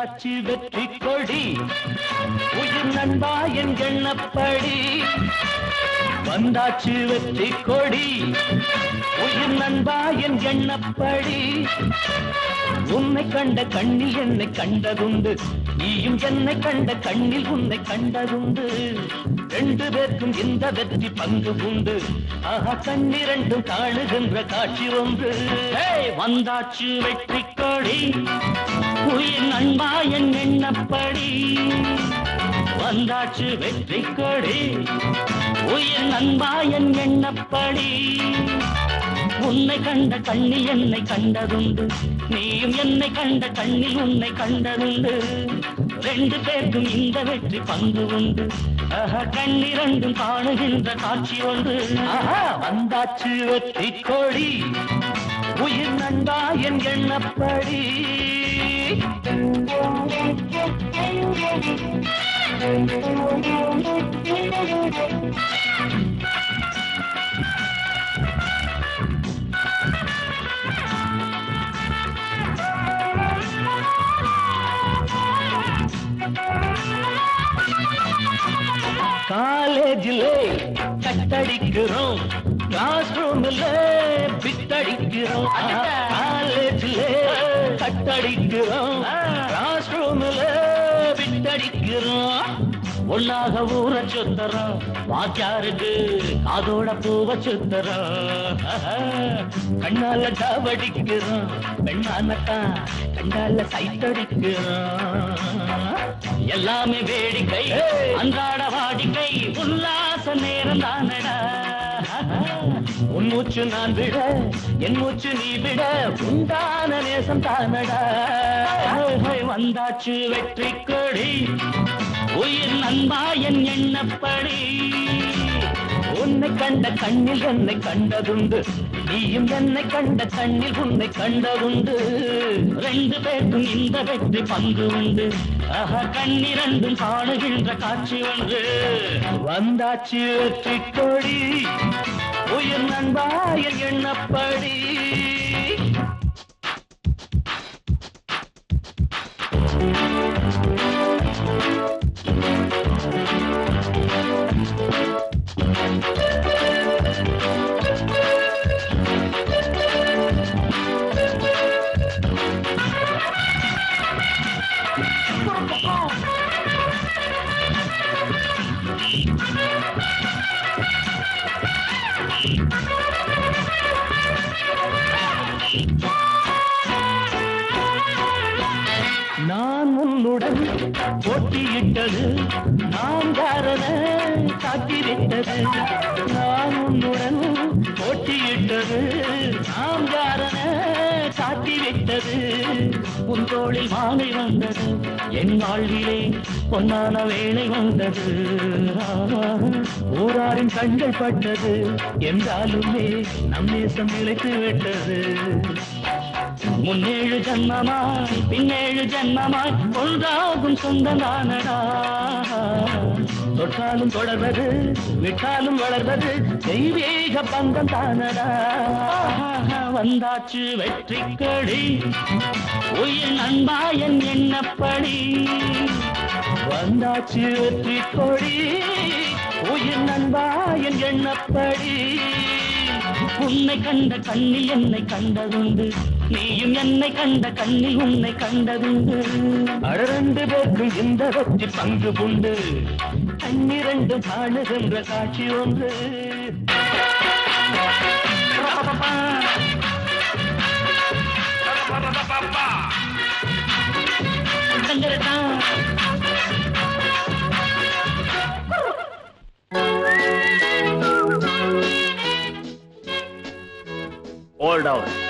காட்சி வெற்றி கொடி. உயிர் நண்பா என் எண்ணப்படி. வந்தாச்சு வெற்றி கொடி. உயிர் நண்பா என் எண்ணப்படி. உன்னை கண்ட கண்ணி என்னை கண்டதுண்டு. நீயும் என்னை கண்ட கண்ணில் உன்னை கண்டதுண்டு. ரெண்டு பேருக்கும் இந்த வெற்றி பங்கு உண்டு. ஆஹா கண்ணிரண்டும் காணுகின்ற காட்சி ஒன்று. வந்தாச்சு வெற்றி கொடி உயிர் நண்பா என் எண்ணப்படி. வந்தாச்சு வெற்றி கொடி உயிர் நண்பா என் எண்ணப்படி. உன்னை கண்ட கண்ணில் என்னை கண்டதுண்டு. நீயும் என்னை கண்ட கண்ணில் உன்னை கண்டதுண்டு. ரெண்டு பேருக்கும் இந்த வெற்றி பங்கு உண்டு. ஆஹா கண்ணிரண்டும் காணுகின்ற காட்சி ஒன்று ஆஹா வந்தாச்சு வெற்றி கோடி. உயிர் நண்பா என் எண்ணப்படி. காலேஜில் கட்டடிக்கிறோம் கிளாஸ் ரூம்ல பிட்டடிக்கிறோம் காலேஜில் கட்டடிக்கிறோம் ஒன்னாக ஊற சுத்தறோம் வாக்கியாருக்கு காதோட பூவ சுத்தறோம் கண்ணால டவடிக்கிறோம் பெண்ணானத்தான் கண்ணால சைத்தடிக்கிறோம். எல்லாமே வேடிக்கை அன்றாட வாடிக்கை உல்லாச நேரம் தானடா. உன் மூச்சு நான் விட என் மூச்சு நீ விட உண்டான நேசம் தானடா. வந்தாச்சு வெற்றி கொடி உயிர் நண்பா என் எண்ணப்படி. உன்னை கண்ட கண்ணில் என்னை கண்டதுண்டு. நீயும் என்னை கண்ட கண்ணில் உன்னை கண்டதுண்டு. ரெண்டு பேருக்கும் இந்த வெற்றி பங்கு உண்டு. ஆஹா கண்ணிரண்டும் காணுகின்ற காட்சி ஒன்று. வந்தாச்சு வெற்றி கொடி உயிர் நண்பா என் எண்ணப்படி. நான் உன்னுடன் போட்டியிட்டது நான் காரண காட்டிவிட்டது. நான் உன்னுடன் போட்டியிட்டது நான் நாம் காரண காட்டிவிட்டது உன் தோளில் மாலை வந்தது. என் வாழ்விலே பொன்னான வேலை வந்தது. ஊராரின் கண்கள் பட்டது. என்றாலுமே நம் நேசம் நிலைத்து விட்டது. முன்னேழு ஜன்மமாய் பின்னேழு ஜன்மமாய் ஒன்றாகும் சொந்தமானடா தொட்டாலும் தொடர்வது விட்டாலும் வளர்வது தெய்வீக பந்தம் தானடா. வந்தாச்சு வெற்றி கடி உயிர் நண்பாயன் என்னப்படி? வந்தாச்சு வெற்றி கொடி உயிர் நண்பாயன் என்னப்படி? உன்னை கண்ட கண்ணில் என்னை கண்டதுண்டு. நீயும் என்னை கண்ட கண்ணில் உன்னை கண்டதுண்டு. அடரண்டு பேருக்கும் இந்த வெற்றி பங்கு உண்டு. கண்ணிரண்டு காணுகின்ற காட்சி ஒன்று. dollars.